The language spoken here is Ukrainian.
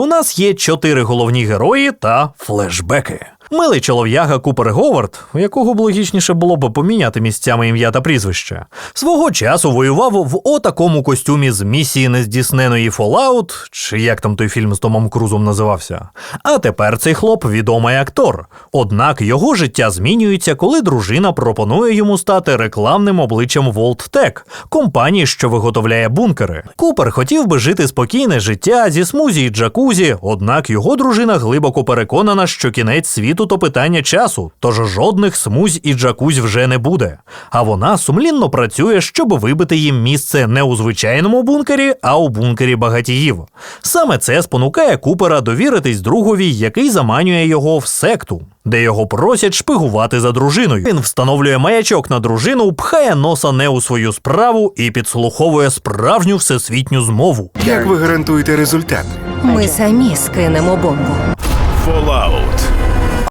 у нас є чотири головні герої та флешбеки. Милий чолов'яга Купер Говард, у якого б логічніше було б поміняти місцями ім'я та прізвище, свого часу воював в отакому костюмі з місії нездійсненої Fallout, чи як там той фільм з Томом Крузом називався. А тепер цей хлоп відомий актор. Однак його життя змінюється, коли дружина пропонує йому стати рекламним обличчям Volt Tech, компанії, що виготовляє бункери. Купер хотів би жити спокійне життя зі смузі й джакузі, однак його дружина глибоко переконана, що кінець світу то питання часу, тож жодних смузь і джакузь вже не буде. А вона сумлінно працює, щоб вибити їм місце не у звичайному бункері, а у бункері багатіїв. Саме це спонукає Купера довіритись другові, який заманює його в секту, де його просять шпигувати за дружиною. Він встановлює маячок на дружину, пхає носа не у свою справу і підслуховує справжню всесвітню змову. Як ви гарантуєте результат? Ми самі скинемо бомбу. Fallout.